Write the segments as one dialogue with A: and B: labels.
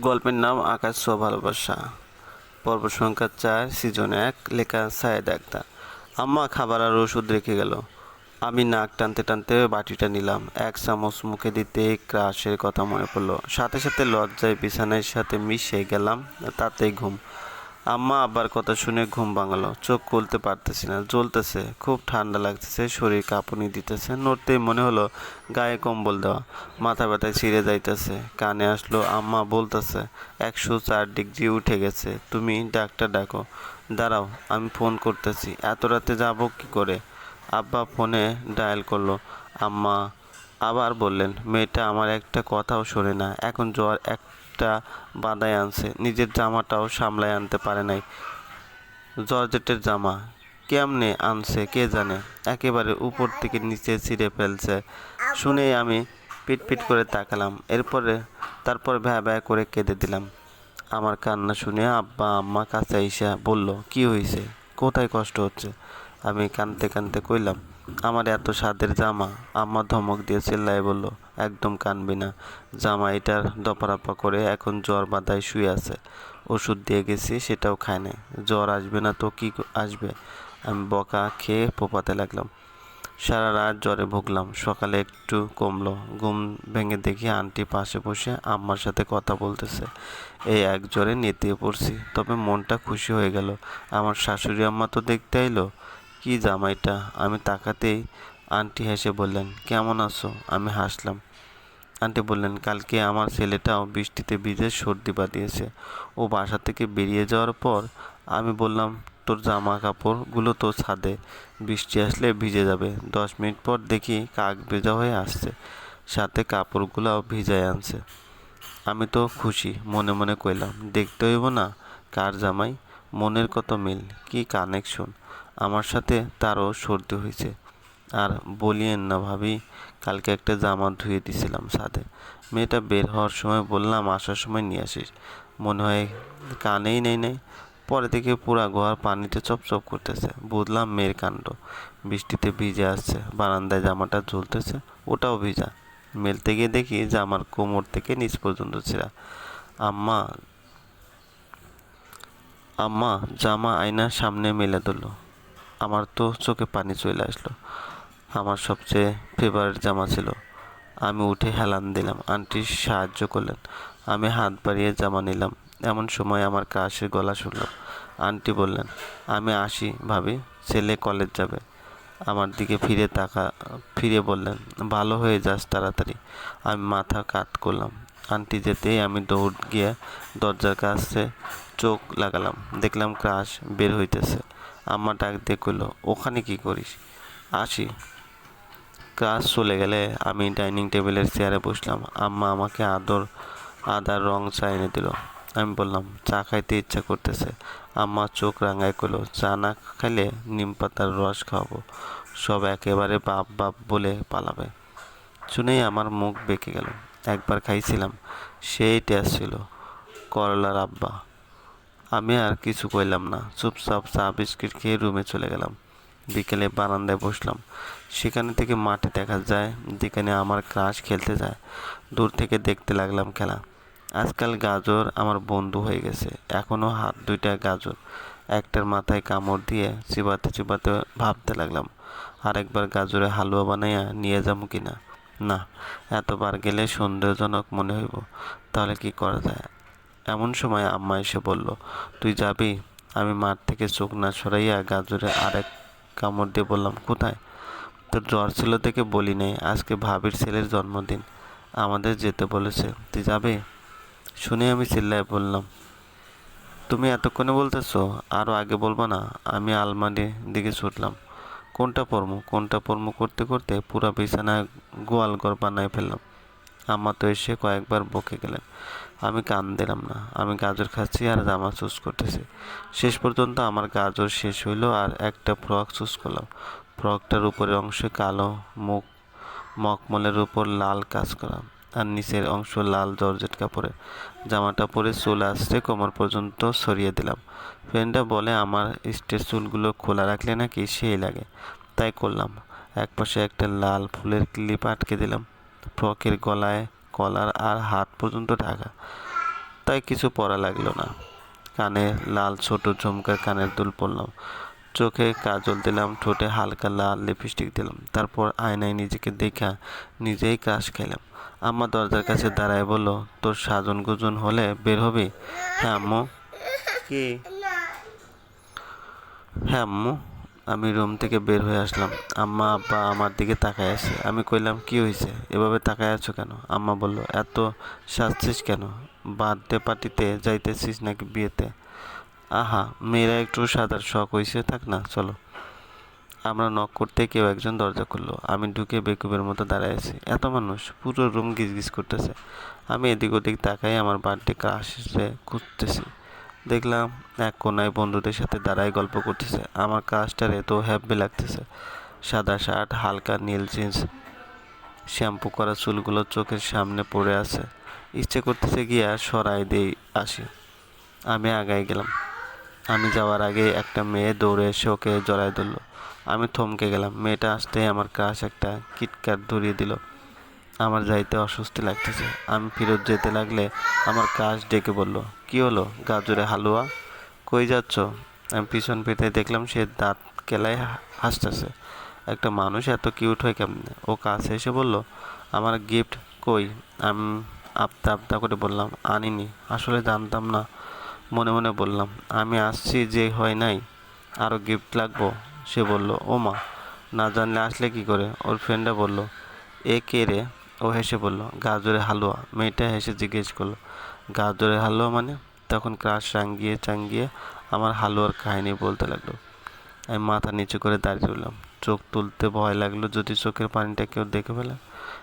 A: গল্পের নাম আকাশ ও ভালোবাসা। পর্ব সংখ্যা চার সিজন এক, লেখা সায়েদ আক্তার। আম্মা খাবার আর ওষুধ রেখে গেল। আমি নাক টানতে টানতে বাটিটা নিলাম। এক চামচ মুখে দিতে ক্রাশের কথা মনে পড়ল। সাথে সাথে লজ্জায় বিছানার সাথে মিশে গেলাম, তাতেই ঘুম। আম্মা আব্বার কথা শুনে ঘুম ভাঙালো। চোখ খুলতে পারতেছি না, জ্বলতেছে, খুব ঠান্ডা লাগতেছে, শরীর কাঁপুনি দিতেছে। নড়তেই মনে হলো গায়ে কম্বল দেওয়া, মাথা ব্যথায় ছিঁড়ে যাইতেছে। কানে আসলো, আম্মা বলতেছে, একশো চার ডিগ্রি উঠে গেছে, তুমি ডাক্তার ডাকো। দাঁড়াও, আমি ফোন করতেছি, এত রাতে যাব কি করে? আব্বা ফোনে ডায়াল করল, আম্মা, আবার বললেন, মেয়েটা আমার একটা কথাও শোনে না, এখন জ্বর একটা বাদায় আনছে। নিজের জামাটাও সামলায় আনতে পারে নাই। জর্জেটের জামা কেমনে আনছে কে জানে? একেবারে উপর থেকে নিচে ছিঁড়ে ফেলছে। শুনেই আমি পিট পিট করে তাকালাম। এরপরে তারপর ভ্যা ভ্যা করে কেঁদে দিলাম। আমার কান্না শুনে আব্বা আম্মা কাছে আইসা বলল, কি হয়েছে? কোথায় কষ্ট হচ্ছে? আমি কানতে কানতে কইলাম আমার এত স্বাদের জামা। আম্মা ধমক দিয়ে চিল্লায় বলল, একদম কানবি না। জামা এটার দপারাপা করে এখন জ্বর বাদায় শুয়ে আছে। ওষুধ দিয়ে গেছি, সেটাও খায় নাই। জ্বর আসবে না তো কি আসবে? আমি বকা খেয়ে পোপাতে লাগলাম। সারা রাত জ্বরে ভুগলাম। সকালে একটু কমলো। ঘুম ভেঙে দেখি আন্টি পাশে বসে আম্মার সাথে কথা বলতেছে। এই এক জ্বরে নেতিয়ে পড়ছি, তবে মনটা খুশি হয়ে গেল। আমার শাশুড়ি আম্মা তো দেখতে এলো কি জামাইটা, আমি তাকাতেই আন্টি হেসে বললেন, কেমন আছো? আমি হাসলাম। আন্টি বললেন, কালকে আমার ছেলেটাও বৃষ্টিতে ভিজে সর্দি বাঁধিয়েছে। ও বাসা থেকে বেরিয়ে যাওয়ার পর আমি বললাম, তোর জামা কাপড়গুলো তো ছাদে। বৃষ্টি আসলে ভিজে যাবে। দশ মিনিট পর দেখি কাক ভেজা হয়ে আসছে। সাথে কাপড়গুলোও ভিজায় আনছে। আমি তো খুশি, মনে মনে কইলাম, দেখতে হইব না কার জামাই? মনের কত মিল, কি কানেকশন? আমার সাথে তারও সর্দি হয়েছে। আর বলিয়েন না ভাবি, কালকে একটা জামা ধুয়ে দিছিলাম ছাদে। মেয়েটা বের হওয়ার সময় বললাম, আসার সময় নিয়ে আসিস। মনে হয় কানেই নেই নেই। পরে থেকে পুরা গোয়ার পানিতে চপচপ করতেছে। বুঝলাম মেয়ের কাণ্ড। বৃষ্টিতে ভিজে আসছে, বারান্দায় জামাটা ঝুলতেছে, ওটাও ভিজা। মেলতে গিয়ে দেখি জামার কোমর থেকে নিচ পর্যন্ত ছেঁড়া। আম্মা আম্মা, জামা আয়নার সামনে মেলে ধরলো। আমার তো চোখে পানি চলে আসলো। আমার সবচেয়ে ফেভারিট জামা ছিল। আমি উঠে হেলান দিলাম। আন্টি সাহায্য করলেন। আমি হাত বাড়িয়ে জামা নিলাম। এমন সময় আমার ক্রাশের গলা শুনলাম আন্টি বললেন, আমি আসি ভাবি, ছেলে কলেজ যাবে। আমার দিকে ফিরে তাকা, ফিরে বললেন, ভালো হয়ে যাস তাড়াতাড়ি। আমি মাথা কাত করলাম। আন্টি যেতেই আমি দৌড় গিয়ে দরজার কাছে চোখ লাগালাম। দেখলাম ক্রাশ বের হইতেছে। আম্মা ডাক দিয়ে কইল, ওখানে কি করিস? আসি। ক্লাস চলে গেলে আমি ডাইনিং টেবিলের চেয়ারে বসলাম। আম্মা আমাকে আদর, আদার রং চা এনে দিল। আমি বললাম, চা খাইতে ইচ্ছা করতেছে। আম্মা চোখ রাঙায় করল চা না খাইলে নিম পাতার রস খাওয়াবো। সব একেবারে বাপ বাপ বলে পালাবে। শুনেই আমার মুখ বেঁকে গেল। একবার খাইছিলাম, সেই টেস্ট ছিল করলার আব্বা। আমি আর কিছু কইলাম না। চুপচাপ চা, বিস্কিট খেয়ে রুমে চলে গেলাম। বিকেলে বারান্দায় বসলাম। সেখানে থেকে মাঠে দেখা যায়, যেখানে আমার ক্রাশ খেলতে যায়। দূর থেকে দেখতে লাগলাম খেলা। আজকাল গাজর আমার বন্ধু হয়ে গেছে। এখনও হাত দুইটা গাজর। একটার মাথায় কামড় দিয়ে চিবাতে চিবাতে ভাবতে লাগলাম, আরেকবার গাজরে হালুয়া বানাইয়া নিয়ে যাব কি না না এতবার গেলে সন্দেহজনক মনে হইব। তাহলে কি করা যায়? এমন সময় আম্মা এসে বলল, তুই যাবি? আমি মাঠ থেকে চোখ না সরাইয়া গাজরে আরেক কামড় দিয়ে বললাম, কোথায়? তোর জ্বর ছিল থেকে বলি নাই আজকে ভাবির ছেলের জন্মদিন, আমাদের যেতে বলেছে, তুই যাবে? শুনে আমি চিল্লায় বললাম, তুমি এতক্ষণে বলতেছো আরও আগে বলব না? আমি আলমারির দিকে ছুটলাম, কোনটা পরমু? কোনটা পরমু? করতে করতে পুরা বিছানায় গোয়াল ঘর বানায় ফেললাম আম্মা তো এসে কয়েকবার বকে গেলেন। আমি কান দিলাম না। আমি গাজর খাচ্ছি আর জামা চুজ করতেছি। শেষ পর্যন্ত আমার গাজর শেষ হইল আর একটা ফ্রক চুজ করলাম। ফ্রকটার উপরের অংশে কালো মুখ মকমলের উপর লাল কাজ করা আর নিচের অংশ লাল জর্জেট কাপড়ে জামাটা পরে চুল আসতে কোমর পর্যন্ত সরিয়ে দিলাম। ফ্রেন্ডটা বলে, আমার স্টের চুলগুলো খোলা রাখলে নাকি সেই লাগে। তাই করলাম। একপাশে একটা লাল ফুলের ক্লিপ আটকে দিলাম। ফ্রকের গলায় কলার আর হাত পর্যন্ত ঢাকা। তাই কিছু পরা লাগল না। কানে লাল ছোট ঝুমকা কানের দুল পরলাম চোখে কাজল দিলাম, ঠোঁটে হালকা লাল লিপস্টিক দিলাম। তারপর আয়নায় নিজেকে দেখা, নিজেই ক্রাশ খেলাম আম্মা দরজার কাছে দাঁড়ায় বলল, তোর সাজন গুজন হলে বের হবি? হ্যাঁ আম্মু। কি? হ্যাঁ আম্মু। আমি রুম থেকে বের হয়ে আসলাম। আম্মা, আব্বা আমার দিকে তাকায় আছে। আমি কইলাম, কি হয়েছে এভাবে তাকায় আছো কেন? আম্মা বলল, এত সাজছিস কেন? বার্থডে পার্টিতে যাইতেছিস নাকি বিয়েতে? আহা, মেয়েরা একটু সাদার শখ হয়েছে থাক না, চলো। আমরা নক করতে কেউ একজন দরজা খুললো। আমি ঢুকে বেকুবের মতো দাঁড়ায় আছি। এত মানুষ, পুরো রুম গিজগিজ করতেছে। আমি এদিক ওদিক তাকাই, আমার বার্থডে ক্রাশে খুঁজতেছি দেখলাম এক কোনায় বন্ধুদের সাথে দাঁড়ায় গল্প করতেছে। আমার কাজটার এত হ্যাপি লাগতেছে। সাদা শার্ট, হালকা নীল জিন্স, শ্যাম্পু করা চুলগুলো চোখের সামনে পড়ে আছে। ইচ্ছে করতেছে গিয়া সরাই দিয়ে আসি। আমি আগায় গেলাম। আমি যাওয়ার আগে একটা মেয়ে দৌড়ে এসে ওকে জড়ায় ধরলো। আমি থমকে গেলাম। মেয়েটা আসতেই আমার ক্রাশ একটা কিটকাট ধরিয়ে দিল। আমার যাইতে অস্বস্তি লাগতেছে। আমি ফেরত যেতে লাগলে আমার কাজ ডেকে বলল, কি হলো গাজরে হালুয়া? কই যাচ্ছ? আমি পিছন ফিরতে দেখলাম সে দাঁত কেলায় হাসতেছে। একটা মানুষ এত কিউট হয় কেমনে? ও কাছে এসে বলল, আমার গিফট কই? আমি আপতা আপতা করে বললাম, আনিনি, আসলে জানতাম না। মনে মনে বললাম, আমি আসছি যে হয় নাই আরও গিফট লাগবো? সে বলল ও মা না জানলে আসলে কি করে? ওর ফ্রেন্ডরা বলল, এ কে রে? ও হেসে বলল গাজরের হালুয়া। মেয়েটা হেসে জিজ্ঞেস করল গাজরের হালুয়া মানে? তখন ক্রাশ রাঙ্গিয়ে চাঙ্গিয়ে আমার হালুয়ার কাহিনী বলতে লাগল। আমি মাথা নিচু করে দাঁড়িয়ে রইলাম। চোখ তুলতে ভয় লাগল যদি চোখের পানিটা কেউ দেখে ফেলে।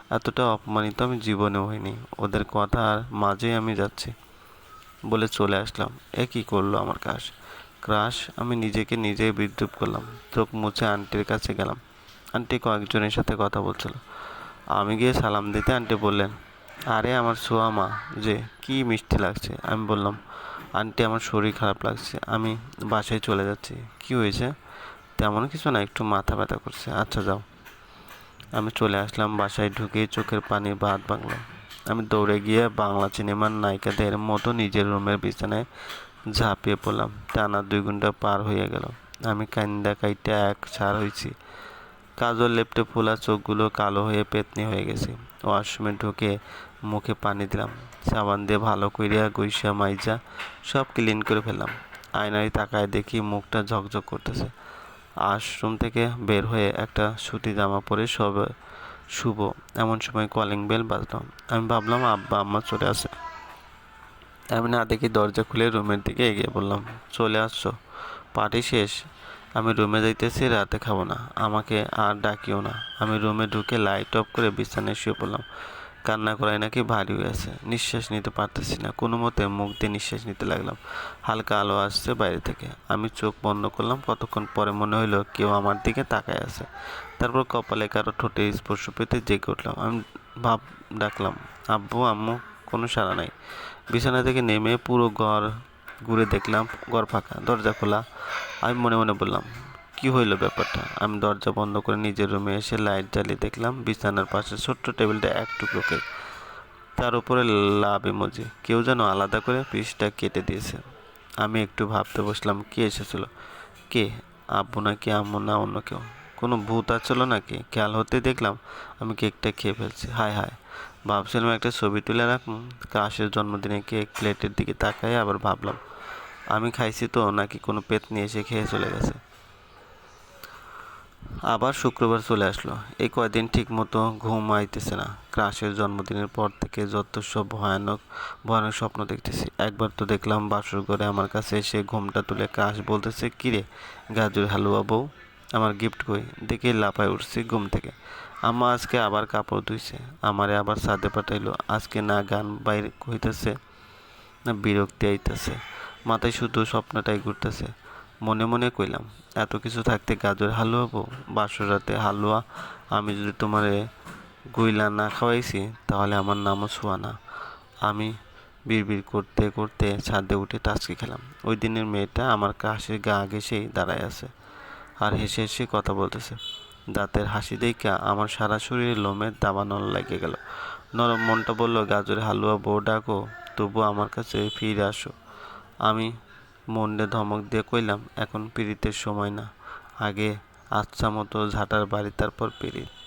A: এতটা অপমানিত আমি জীবনে হইনি। ওদের কথার মাঝেই আমি যাচ্ছি বলে চলে আসলাম। এ কি করল আমার কাজ ক্রাশ, আমি নিজেকে নিজেই বিদ্রুপ করলাম। চোখ মুছে আন্টির কাছে গেলাম। আন্টি কয়েকজনের সাথে কথা বলছিল। আমি গিয়ে সালাম দিতে আন্টি বললেন, আরে আমার সোয়া মা, যে কি মিষ্টি লাগছে? আমি বললাম, আন্টি আমার শরীর খারাপ লাগছে, আমি বাসায় চলে যাচ্ছি। কি হয়েছে? তেমন কিছু না, একটু মাথা ব্যথা করছে। আচ্ছা যাও। আমি চলে আসলাম, বাসায় ঢুকে চোখের পানি বাদ বাংলাম আমি দৌড়ে গিয়ে বাংলা সিনেমার নায়িকাদের মতো নিজের রুমের বিছানায় ঝাঁপিয়ে পড়লাম। টানা দুই ঘণ্টা পার হয়ে গেল। আমি কান্দা কাইটা এক ছাড় হয়েছি কাজল লেপটে ফোলা চোখগুলো কালো হয়ে পেতনি হয়ে গেছে। ওয়াশরুমে ঢুকে মুখে পানি দিলাম। সাবান দিয়ে ভালো কইরা গৈসা মাইজা সব ক্লিন করে ফেললাম। আয়নায় তাকায় দেখি মুখটা ঝকঝক করতেছে। আশরুম থেকে বের হয়ে একটা সুতি জামা পরে সব শুভ এমন সময় কলিং বেল বাজলো। আমি ভাবলাম, আব্বা, আম্মা চলে আসে। আমি না দেখি দরজা খুলে রুমের দিকে এগিয়ে বললাম, চলে আসছো? পার্টি শেষ? আমি রুমে যাইতেছি, রাতে খাব না। আমাকে আর ডাকিও না। আমি রুমে ঢুকে লাইট অফ করে বিছানায় শুয়ে পড়লাম। কান্না করায় নাকি ভারী হয়ে আছে। নিঃশ্বাস নিতে পারতেছি না। কোনো মতে মুখ দিয়ে নিঃশ্বাস নিতে লাগলাম। হালকা আলো আসছে বাইরে থেকে। আমি চোখ বন্ধ করলাম। কতক্ষণ পরে মনে হলো কেউ আমার দিকে তাকায় আছে। তারপর কপালে কারও ঠোঁটে স্পর্শ পেতে জেগে উঠলাম। আমি ভাব ডাকলাম, আব্বু, আম্মু, কোনো সাড়া নাই। বিছানা থেকে নেমে পুরো ঘর ঘুরে দেখলাম, ঘর ফাঁকা, দরজা খোলা। আমি মনে মনে বললাম, কি হইল ব্যাপারটা? আমি দরজা বন্ধ করে নিজের রুমে এসে লাইট জ্বালিয়ে দেখলাম, বিছানার পাশে ছোট্ট টেবিলটা এক টুকরো কেক। তার উপরে লাভ ইমোজি। কেউ যেন আলাদা করে পিসটা কেটে দিয়েছে। আমি একটু ভাবতে বসলাম, কে এসেছিল? কে? আব্বু নাকি আম্মু না অন্য কেউ? কোনো ভূত আসছিল নাকি? খেয়াল হতে দেখলাম, আমি কেকটা খেয়ে ফেলছি। হায় হায়। ভাবছিলাম একটা ছবি তুলে রাখুন কাশের জন্মদিনে কেক প্লেটের দিকে তাকাই, আবার ভাবলাম, আমি খাইছি তো, নাকি কোনো পেট নিয়ে এসে খেয়ে চলে গেছে? আবার শুক্রবার চলে আসলো। এই কয়দিন ঠিক মতো ঘুম আইতেছে না। ক্রাশের জন্মদিনের পর থেকে যত সব ভয়ানক ভয়ানক স্বপ্ন দেখতেছি। একবার তো দেখলাম বাসর ঘরে আমার কাছে এসে ঘুমটা তুলে ক্রাশ বলতেছে, কিরে, গাজর হালুয়া বউ, আমার গিফট কই? দেখে লাফায় উঠছি ঘুম থেকে। আম্মা আজকে আবার কাপড় ধুইছে। আমারে আবার সাদে পাঠাইলো। আজকে না গান বাইরে হইতেছে না বিরক্তি আইতেছে। মাথায় শুধু স্বপ্নটাই ঘুরতেছে। মনে মনে কইলাম, এত কিছু থাকতে গাজর হালুয়া বউ বাসর রাতে হালুয়া? আমি যদি তোমারে গুইলা না খাওয়াইছি, তাহলে আমার নামও সুয়ানা আমি বিড়বিড় করতে করতে ছাদে উঠে টাচকে খেলাম। ওই দিনের মেয়েটা আমার কাশের গা ঘেসেই দাঁড়ায় আছে আর হেসে হেসে কথা বলতেছে। দাঁতের হাসি দেখা আমার সারা শরীরে লোমের দাবানল লেগে গেল। নরম মনটা বলল, গাজরের হালুয়া বউ ডাকো, তবু আমার কাছে ফিরে আসো। আমি মন্ডে ধমক দিয়ে কইলাম, এখন পিড়িতের সময় না। আগে আচ্ছা মতো ঝাঁটার বাড়ি, তারপর পিড়িত।